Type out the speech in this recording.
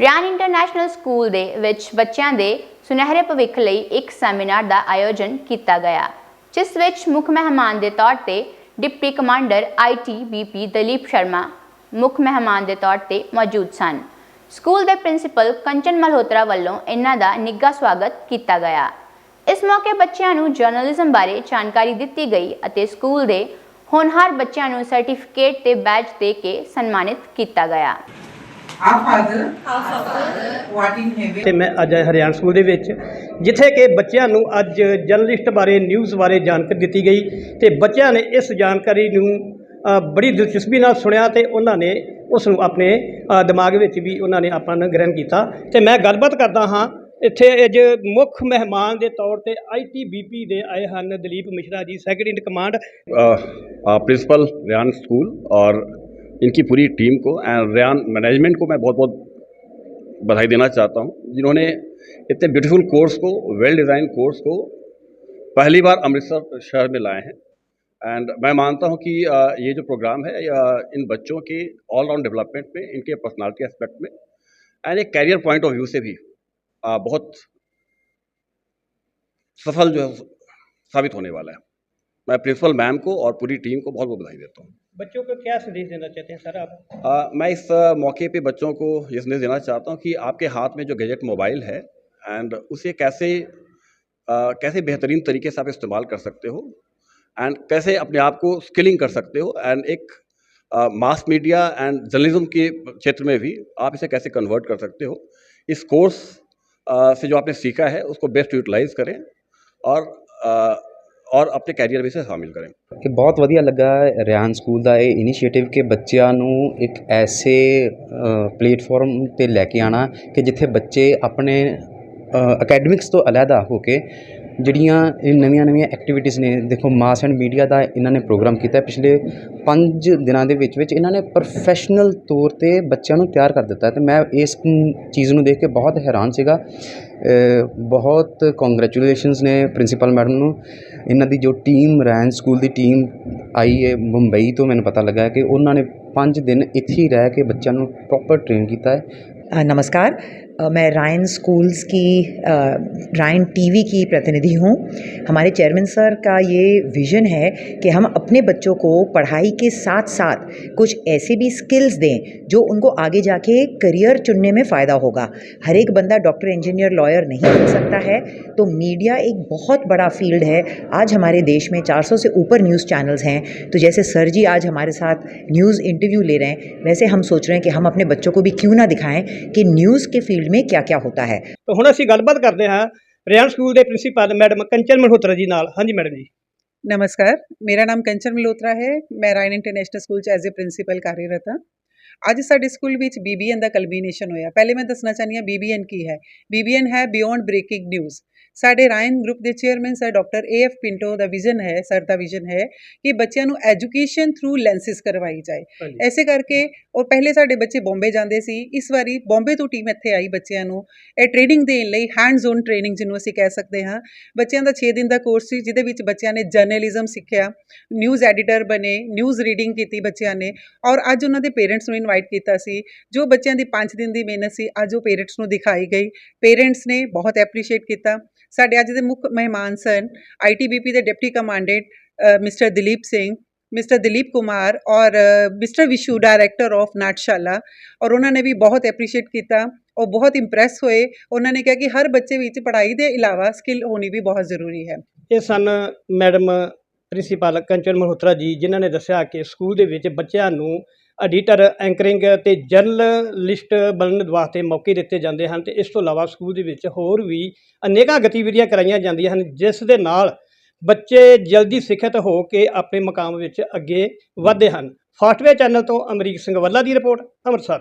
Ryan international school ਦੇ ਵਿੱਚ ਬੱਚਿਆਂ ਦੇ ਸੁਨਹਿਰੇ ਭਵਿੱਖ ਲਈ ਇੱਕ ਸੈਮੀਨਾਰ ਦਾ ਆਯੋਜਨ ਕੀਤਾ ਗਿਆ, ਜਿਸ ਵਿੱਚ ਮੁੱਖ ਮਹਿਮਾਨ ਦੇ ਤੌਰ ਤੇ deputy commander ITBP Dalip Sharma, ਮੁੱਖ ਮਹਿਮਾਨ ਦੇ ਤੌਰ ਤੇ ਮੌਜੂਦ ਸਨ। ਸਕੂਲ ਦੇ ਪ੍ਰਿੰਸੀਪਲ ਕੰਚਨ ਮਲਹੋਤਰਾ ਵੱਲੋਂ ਇਹਨਾਂ ਦਾ ਨਿੱਘਾ ਸਵਾਗਤ ਕੀਤਾ ਗਿਆ। ਇਸ ਮੌਕੇ ਬੱਚਿਆਂ ਨੂੰ ਜਰਨਲਿਜ਼ਮ ਬਾਰੇ ਜਾਣਕਾਰੀ ਦਿੱਤੀ ਗਈ ਅਤੇ ਸਕੂਲ ਦੇ ਹੋਣਹਾਰ ਬੱਚਿਆਂ ਨੂੰ ਸਰਟੀਫਿਕੇਟ ਤੇ ਬੈਜ ਦੇ ਕੇ ਸਨਮਾਨਿਤ ਕੀਤਾ ਗਿਆ। ਤੇ ਮੈਂ ਅੱਜ ਆਇਆ ਹਰਿਆਣਾ ਸਕੂਲ ਦੇ ਵਿੱਚ ਜਿੱਥੇ ਕਿ ਬੱਚਿਆਂ ਨੂੰ ਅੱਜ ਜਰਨਲਿਸਟ ਬਾਰੇ ਨਿਊਜ਼ ਬਾਰੇ ਜਾਣਕਾਰੀ ਦਿੱਤੀ ਗਈ ਤੇ ਬੱਚਿਆਂ ਨੇ ਇਸ ਜਾਣਕਾਰੀ ਨੂੰ ਬੜੀ ਦਿਲਚਸਪੀ ਨਾਲ ਸੁਣਿਆ ਤੇ ਉਹਨਾਂ ਨੇ ਉਸ ਨੂੰ ਆਪਣੇ ਦਿਮਾਗ ਵਿੱਚ ਵੀ ਉਹਨਾਂ ਨੇ ਆਪਣਾ ਗ੍ਰਹਿਣ ਕੀਤਾ। ਤੇ ਮੈਂ ਗੱਲਬਾਤ ਕਰਦਾ ਹਾਂ ਇੱਥੇ ਅੱਜ ਮੁੱਖ ਮਹਿਮਾਨ ਦੇ ਤੌਰ ਤੇ ਆਈਟੀਬੀਪੀ ਦੇ ਆਏ ਹਨ Dalip Mishra ji secretary in command principal Ryan school ਔਰ इनकी पूरी टीम को एंड रेहान मैनेजमेंट को मैं बहुत बहुत बधाई देना चाहता हूँ, जिन्होंने इतने ब्यूटीफुल कोर्स को वेल डिज़ाइन कोर्स को पहली बार अमृतसर शहर में लाए हैं। एंड मैं मानता हूँ कि ये जो प्रोग्राम है इन बच्चों के ऑलराउंड डेवलपमेंट में, इनके पर्सनालिटी एस्पेक्ट में एंड एक कैरियर पॉइंट ऑफ़ व्यू से भी बहुत सफल जो है, साबित होने वाला है। मैं प्रिंसिपल मैम को और पूरी टीम को बहुत बहुत बधाई देता हूँ। बच्चों को क्या संदेश देना चाहते हैं सर आप? आ, मैं इस मौके पे बच्चों को ये संदेश देना चाहता हूँ कि आपके हाथ में जो गैजेट मोबाइल है एंड उसे कैसे आ, कैसे बेहतरीन तरीके से आप इस्तेमाल कर सकते हो एंड कैसे अपने आप को स्किलिंग कर सकते हो एंड एक मास मीडिया एंड जर्नलिज्म के क्षेत्र में भी आप इसे कैसे कन्वर्ट कर सकते हो। इस कोर्स आ, से जो आपने सीखा है उसको बेस्ट यूटिलाइज करें और ਔਰ ਆਪਣੇ ਕੈਰੀਅਰ ਵਿੱਚ ਸ਼ਾਮਿਲ ਕਰੇ। ਕਿ ਬਹੁਤ ਵਧੀਆ ਲੱਗਾ ਰਿਆਨ ਸਕੂਲ ਦਾ ਇਹ ਇਨੀਸ਼ੀਏਟਿਵ ਕਿ ਬੱਚਿਆਂ ਨੂੰ ਇੱਕ ਐਸੇ ਪਲੇਟਫਾਰਮ ਤੇ ਲੈ ਕੇ ਆਣਾ ਕਿ ਜਿੱਥੇ ਬੱਚੇ ਆਪਣੇ ਅਕੈਡਮਿਕਸ ਤੋਂ ਅਲੱਗ ਹੋ ਕੇ ਜਿਹੜੀਆਂ ਇਹ ਨਵੀਆਂ ਨਵੀਆਂ ਐਕਟੀਵਿਟੀਜ਼ ਨੇ, ਦੇਖੋ ਮਾਸ ਐਂਡ ਮੀਡੀਆ ਦਾ ਇਹਨਾਂ ਨੇ ਪ੍ਰੋਗਰਾਮ ਕੀਤਾ ਪਿਛਲੇ 5 ਦਿਨਾਂ ਦੇ ਵਿੱਚ ਵਿੱਚ ਇਹਨਾਂ ਨੇ ਪ੍ਰੋਫੈਸ਼ਨਲ ਤੌਰ ਤੇ ਬੱਚਿਆਂ ਨੂੰ ਤਿਆਰ ਕਰ ਦਿੱਤਾ ਤੇ ਮੈਂ ਇਸ ਚੀਜ਼ ਨੂੰ ਦੇਖ ਕੇ ਬਹੁਤ ਹੈਰਾਨ ਸੀਗਾ। ਬਹੁਤ ਕੰਗ੍ਰੈਚੁਲੇਸ਼ਨਸ ਨੇ ਪ੍ਰਿੰਸੀਪਲ ਮੈਡਮ ਨੂੰ। ਇਹਨਾਂ ਦੀ ਜੋ ਟੀਮ ਰੈਨ ਸਕੂਲ ਦੀ ਟੀਮ ਆਈ ਹੈ ਮੁੰਬਈ ਤੋਂ, ਮੈਨੂੰ ਪਤਾ ਲੱਗਾ ਕਿ ਉਹਨਾਂ ਨੇ 5 ਦਿਨ ਇੱਥੇ ਹੀ ਰਹਿ ਕੇ ਬੱਚਿਆਂ ਨੂੰ ਪ੍ਰੋਪਰ ਟ੍ਰੇਨ ਕੀਤਾ ਹੈ। ਨਮਸਕਾਰ। मैं रायन स्कूल्स की रायन टीवी की प्रतिनिधि हूँ। हमारे चेयरमैन सर का ये विज़न है कि हम अपने बच्चों को पढ़ाई के साथ साथ कुछ ऐसे भी स्किल्स दें जो उनको आगे जाके करियर चुनने में फ़ायदा होगा। हर एक बंदा डॉक्टर इंजीनियर लॉयर नहीं बन सकता है। तो मीडिया एक बहुत बड़ा फ़ील्ड है। आज हमारे देश में 400 से ऊपर न्यूज़ चैनल्स हैं। तो जैसे सर जी आज हमारे साथ न्यूज़ इंटरव्यू ले रहे हैं, वैसे हम सोच रहे हैं कि हम अपने बच्चों को भी क्यों ना दिखाएँ कि न्यूज़ के फ़ील्ड में क्या क्या होता है ਤਾਂ ਹੁਣ ਅਸੀਂ ਗੱਲਬਾਤ ਕਰਦੇ ਹਾਂ ਰਿਆਨ ਸਕੂਲ ਦੇ ਪ੍ਰਿੰਸੀਪਲ ਮੈਡਮ ਕੰਚਨ ਮਲਹੋਤਰਾ ਜੀ ਨਾਲ ਹਾਂਜੀ ਮੈਡਮ ਜੀ ਨਮਸਕਾਰ ਮੇਰਾ ਨਾਮ ਕੰਚਨ ਮਲਹੋਤਰਾ ਹੈ ਮੈਂ ਰਾਇਨ ਇੰਟਰਨੈਸ਼ਨਲ ਸਕੂਲ ਚ ਐਜ਼ ਅ ਪ੍ਰਿੰਸੀਪਲ ਕਾਰਜਰਤ ਹਾਂ ਅੱਜ ਸਾਡੇ ਸਕੂਲ ਵਿੱਚ ਬੀਬੀਐਨ ਦਾ ਕਲਬੀਨੇਸ਼ਨ ਹੋਇਆ ਪਹਿਲੇ ਮੈਂ ਦੱਸਣਾ ਚਾਹਨੀ ਹਾਂ ਬੀਬੀਐਨ ਕੀ ਹੈ ਬੀਬੀਐਨ ਹੈ ਬਿਯੋਂਡ ਬ੍ਰੇਕਿੰਗ ਨਿਊਜ਼ ਸਾਡੇ ਰਾਇਨ ਗਰੁੱਪ ਦੇ chairman sir doctor A F Pinto the vision ਹੈ ਸਰ ਦਾ ਵਿਜ਼ਨ ਹੈ ਕਿ ਬੱਚਿਆਂ ਨੂੰ ਐਜੂਕੇਸ਼ਨ ਥਰੂ ਲੈਂਸਿਸ ਕਰਵਾਈ ਜਾਏ। ਐਸੇ ਕਰਕੇ ਔਰ ਪਹਿਲੇ ਸਾਡੇ ਬੱਚੇ ਬੰਬੇ ਜਾਂਦੇ ਸੀ ਇਸ ਵਾਰੀ ਬੰਬੇ ਤੋਂ ਟੀਮ ਇੱਥੇ ਆਈ ਬੱਚਿਆਂ ਨੂੰ। ਇਹ ਟ੍ਰੇਨਿੰਗ ਦੇਣ ਲਈ ਹੈਂਡਸ ਔਨ ਟ੍ਰੇਨਿੰਗ ਜਿਹਨੂੰ ਅਸੀਂ ਕਹਿ ਸਕਦੇ ਹਾਂ। ਬੱਚਿਆਂ ਦਾ 6 ਦਿਨ ਦਾ ਕੋਰਸ ਸੀ ਜਿਹਦੇ ਵਿੱਚ ਬੱਚਿਆਂ ਨੇ ਜਰਨਲਿਜ਼ਮ ਸਿੱਖਿਆ ਨਿਊਜ਼ ਐਡੀਟਰ ਬਣੇ ਨਿਊਜ਼ ਰੀਡਿੰਗ ਕੀਤੀ ਬੱਚਿਆਂ ਨੇ ਔਰ ਅੱਜ ਉਹਨਾਂ ਦੇ ਪੇਰੈਂਟਸ ਨੂੰ ਇਨਵਾਈਟ ਕੀਤਾ ਸੀ। ਜੋ ਬੱਚਿਆਂ ਦੀ 5 ਦਿਨ ਦੀ ਮਿਹਨਤ ਸੀ ਅੱਜ ਉਹ ਪੇਰੈਂਟਸ ਨੂੰ ਦਿਖਾਈ ਗਈ। ਪੇਰੈਂਟਸ ਨੇ ਬਹੁਤ ਐਪਰੀਸ਼ੀਏਟ ਕੀਤਾ। ਸਾਡੇ ਅੱਜ ਦੇ ਮੁੱਖ ਮਹਿਮਾਨ ਸਨ ਆਈਟੀਬੀਪੀ ਦੇ deputy commandant mister Dalip Singh, mister Dilip Kumar ਔਰ mister Vishu, director of Natshala ਔਰ ਉਹਨਾਂ ਨੇ ਵੀ ਬਹੁਤ ਐਪਰੀਸ਼ੀਏਟ ਕੀਤਾ, ਉਹ ਬਹੁਤ ਇੰਪ੍ਰੈਸ ਹੋਏ, ਉਹਨਾਂ ਨੇ ਕਿਹਾ ਕਿ ਹਰ ਬੱਚੇ ਵਿੱਚ ਪੜ੍ਹਾਈ ਦੇ ਇਲਾਵਾ ਸਕਿੱਲ ਹੋਣੀ ਵੀ ਬਹੁਤ ਜ਼ਰੂਰੀ ਹੈ। ਇਹ ਸਨ ਮੈਡਮ ਪ੍ਰਿੰਸੀਪਲ ਕੰਚਨ ਮਲਹੋਤਰਾ ਜੀ, ਜਿਨ੍ਹਾਂ ਨੇ ਦੱਸਿਆ ਕਿ ਸਕੂਲ ਦੇ ਵਿੱਚ ਬੱਚਿਆਂ ਨੂੰ ਐਡੀਟਰ, ਐਂਕਰਿੰਗ ਅਤੇ ਜਰਨਲਿਸਟ ਬਣਨ ਵਾਸਤੇ ਮੌਕੇ ਦਿੱਤੇ ਜਾਂਦੇ ਹਨ ਤੇ ਇਸ ਤੋਂ ਇਲਾਵਾ ਸਕੂਲ ਦੇ ਵਿੱਚ ਹੋਰ ਵੀ ਅਨੇਕਾਂ ਗਤੀਵਿਧੀਆਂ ਕਰਾਈਆਂ ਜਾਂਦੀਆਂ ਹਨ, ਜਿਸ ਦੇ ਨਾਲ ਬੱਚੇ ਜਲਦੀ ਸਿੱਖਿਅਤ ਹੋ ਕੇ ਆਪਣੇ ਮਕਾਮ ਵਿੱਚ ਅੱਗੇ ਵਧਦੇ ਹਨ। ਫਾਸਟਵੇ ਚੈਨਲ ਤੋਂ ਅਮਰੀਕ ਸਿੰਘ ਵੱਲਾ ਦੀ ਰਿਪੋਰਟ, ਅੰਮ੍ਰਿਤਸਰ।